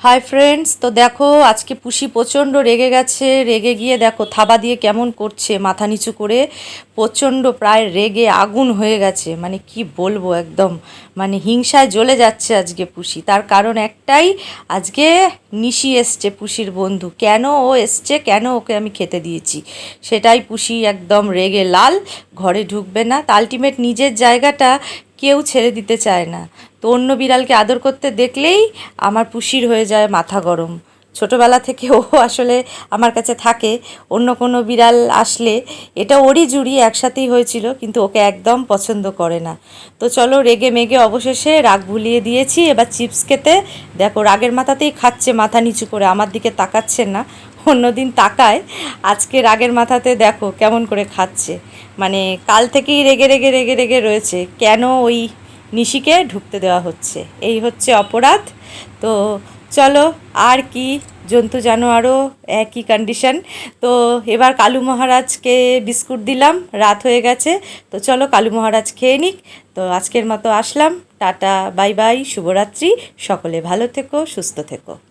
Hi friends তো দেখো, আজকে পুষি প্রচণ্ড রেগে গেছে, রেগে গিয়ে দেখো, থাবা দিয়ে কেমন করছে, মাথা নিচু করে প্রচণ্ড প্রায় রেগে আগুন হয়ে গেছে। মানে কি বলব একদম মানে হিংসায় জ্বলে যাচ্ছে আজকে পুষি। তার কারণ একটাই, আজকে নিশি এসছে পুষির বন্ধু। কেন ও এসছে, কেন ওকে আমি খেতে দিয়েছি? সেটাই পুষি একদম রেগে লাল, ঘরে ঢুকবে না। আলটিমেট নিজের জায়গাটা কেউ ছেড়ে দিতে চায় না। তো অন্য বিড়ালকে আদর করতে দেখলেই আমার পুষির হয়ে যায় মাথা গরম। ছোটোবেলা থেকে ও আসলে আমার কাছে থাকে। অন্য কোনো বিড়াল আসলে এটা ওরই জুড়ি একসাথেই হয়েছিল, কিন্তু ওকে একদম পছন্দ করে না। তো চলো রেগে মেগে অবশেষে রাগ ভুলিয়ে দিয়েছি, এবার চিপস খেতে। দেখো রাগের মাথাতেই খাচ্ছে, মাথা নিচু করে আমার দিকে তাকাচ্ছে না। অন্যদিন তাকায়, আজকে রাগের মাথাতে দেখো কেমন করে খাচ্ছে। মানে কাল থেকেই রেগে রেগে রেগে রেগে রয়েছে। কেন ওই নিশিকে ঢুকতে দেওয়া হচ্ছে। এই হচ্ছে অপরাধ। তো চলো, আর কি? জন্তু জানোয়ারও একই কন্ডিশন তো এবার কালু মহারাজকে বিস্কুট দিলাম, রাত হয়ে গেছে। তো চলো কালু মহারাজ খেয়ে নিক। তো আজকের মতো আসলাম। টাটা, বাই বাই, শুভরাত্রি। সকলে ভালো থেকো, সুস্থ থেকো।